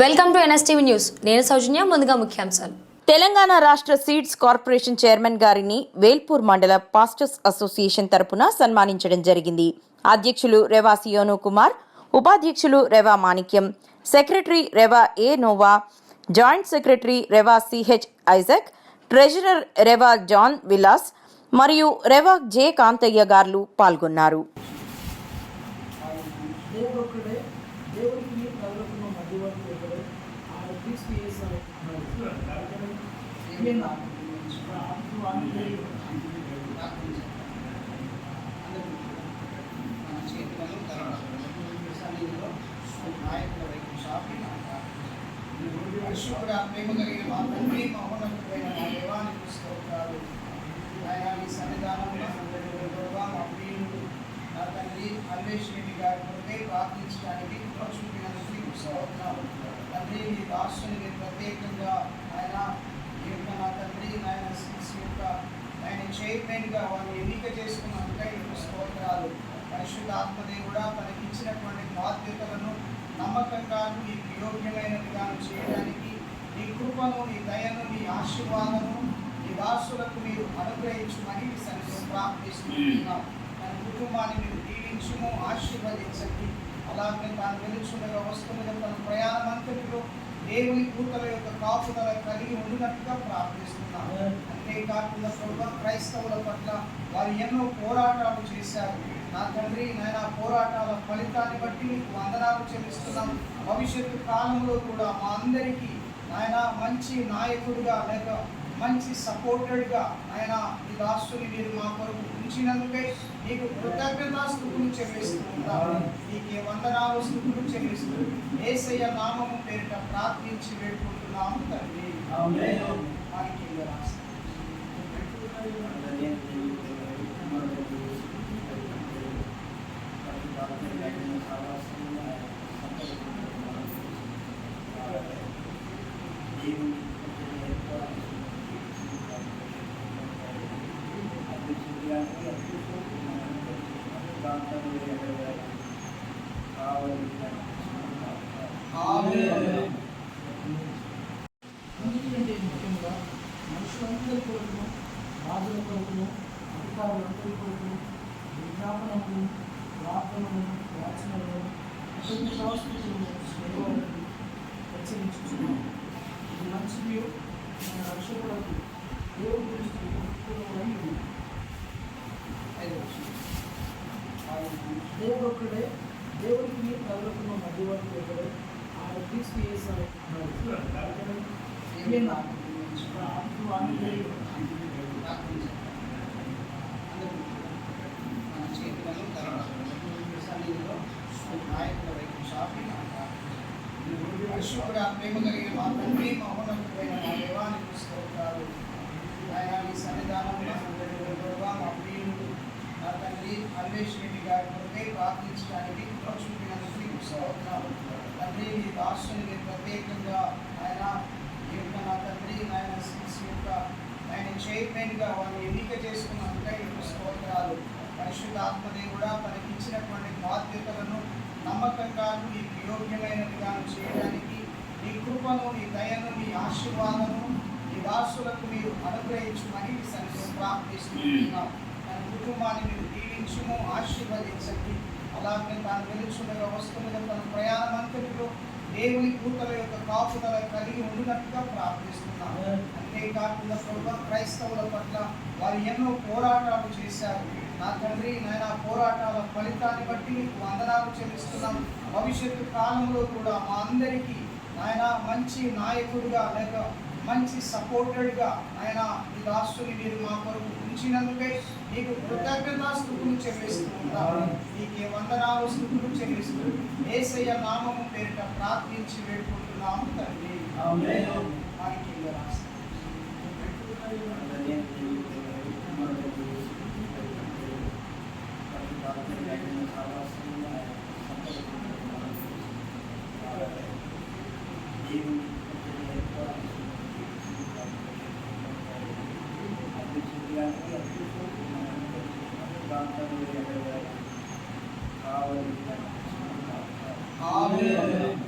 Welcome to NSTV news. నేను సౌజన్య ముందుగా ముఖ్యాంశాలు. తెలంగాణ రాష్ట్ర సీడ్స్ కార్పొరేషన్ చైర్మన్ గారిని వేల్పూర్ మండల పాస్టర్స్ అసోసియేషన్ తరపున సన్మానించడం జరిగింది. అధ్యక్షులు రెవా సియోను కుమార్ ఉపాధ్యక్షులు rev Manikyam secretary rev A Noah joint secretary rev CH Isaac treasurer rev John Vilas మరియు రెవా జే కాంతయ్య గారు పాల్గొన్నారు. ఆయన క్రీస్తు యేసు అనే ఏమైనా పరిశుద్ధుడా, ప్రేమ కలిగిన మా తండ్రి, మహోన్నతుడైన మా దేవానికి స్తోత్రాలు. నాయనా, నీ సన్నిధానంలో ప్రభువా, మా ప్రియులు, నా తండ్రి అన్వేషణి గారి కొరకై ప్రార్థించడానికి కృప చూపినందుకు నీకు స్తోత్రాలు. రాష్ట్రానికి ప్రత్యేకంగా ఆయన ఈ యొక్క నా తండ్రి నాయన సిక్స్ యొక్క ఆయన చైర్మన్గా వారిని ఎన్నిక చేసుకున్నందుకై నీకు స్తోత్రాలు. పరిశుద్ధ ఆత్మదేవుడా తనకిచ్చినటువంటి బాధ్యతలను నమ్మకంగా నీకు విధానం చేయడానికి నీ కృపను నీ దయను నీ ఆశీర్వాదము నీ దాసులకు మీరు అనుగ్రహించమని నీ సన్నిధిలో ప్రార్థిస్తున్నాం. తన కుటుంబాన్ని మీరు దీవించము ఆశీర్వదించండి. అలాగే తాను వెలుచుండగా వస్తుండగా తన ప్రయాణం అంతటిలో దేవుని కూతల యొక్క కాపుదల కలిగి ఉండినట్టుగా ప్రార్థిస్తున్నాను అంతేకాకుండా ప్రభు క్రైస్తవుల పట్ల వారు ఎన్నో పోరాటాలు చేశారు. నా తండ్రి నాయన పోరాటాల ఫలితాన్ని బట్టి మీకు వందనాలు చెల్లిస్తున్నాం. భవిష్యత్తు కాలంలో కూడా మా అందరికీ నాయన మంచి నాయకుడిగా లేక మంచి సపోర్టెడ్గా ఆయన ఈ దాసుని మీరు మా కొరకు ఉంచినందుకే మీకు కృతజ్ఞతాస్థుతులు చెల్లిస్తూ ఉంటాము నీకే వందనాలు స్థుతులు చెల్లిస్తూ ఏసయ్య నామము పేరిట ప్రార్థించి వేడుకుంటున్నాము తండ్రి. వారికి రాసి ముఖ్యంగా మనుషులందరి కొరకును రాజుల కొరకును అధికారులందరి కొరకును విజ్ఞాపనములు ప్రార్థనలు యాచనలు అతని సంస్కృతులను సేవలను హెచ్చరించుతున్నాం ఇది మంచిది మన రక్షకులకు దేవుడి గురించి అనుకూలమై ఉంది ఐదు నిమిషాలు. ఆమేన్. దేవుడు ఒక్కడే దేవుడికి ప్రజలకున్న మధ్యవర్తి ఒకడే ఆయన క్రీస్తు యేసు అనే ఏమైనా మన చేతులను తరలి సన్నిధిలో నాయకుల వైపు చాపి పరిశుద్ధుడా, ప్రేమ కలిగిన మా తండ్రి మహోన్నతుడైన మా దేవానికి స్తోత్రాలు ఆయన నీ సన్నిధానంలో ప్రభువా, మా ప్రియులు నా తండ్రి రెడ్డి గారి కొరకై ప్రార్థించడానికి కృప చూపినందుకు నీకు స్తోత్రాలు తండ్రి మీ రాష్ట్రాన్ని మీరు ప్రత్యేకంగా ఆయన ఈ యొక్క నా తండ్రి నాయన సిక్స్ యొక్క ఆయన చైర్మన్గా వారిని ఎన్నిక చేసుకున్నందుకై నీకు స్తోత్రాలు. పరిశుద్ధ ఆత్మదేవుడా తనకిచ్చినటువంటి బాధ్యతలను నమ్మకంగా నీకు యోగ్యమైనదిగా చేయడానికి నీ కృపను నీ దయను నీ ఆశీర్వాదము నీ దాసులకు మీరు అనుగ్రహించమని నీ సన్నిధిలో ప్రార్థిస్తున్నాం. కుటుంబాన్ని మీరు దీవించుము ఆశీర్వదించండి. అలాగే తాను వెలుచుండగా వస్తుండగా తన ప్రయాణం అంతటిలో దేవుని కూతల యొక్క కాపుదల కలిగి ఉండినట్టుగా ప్రార్థిస్తున్నాను అంతేకాకుండా ప్రభు క్రైస్తవుల పట్ల వారు ఎన్నో పోరాటాలు చేశారు. నా తండ్రి నాయన పోరాటాల ఫలితాన్ని బట్టి మీకు వందనాలు చెల్లిస్తున్నాం. భవిష్యత్తు కాలంలో కూడా మా అందరికీ నాయన మంచి నాయకుడిగా లేక మంచి సపోర్టెడ్గా ఆయన ఈ దాసుని మీరు మా కొరకు ఉంచినందుకే నీకు కృతజ్ఞతాస్థుతులు చెల్లిస్తూ ఉంటాము. నీకే వందనాలు స్థుతులు చెల్లిస్తూ ఏసయ్య నామము పేరిట ప్రార్థించి వేడుకుంటున్నాము తండ్రి. వారికి రాసి. ఆమేన్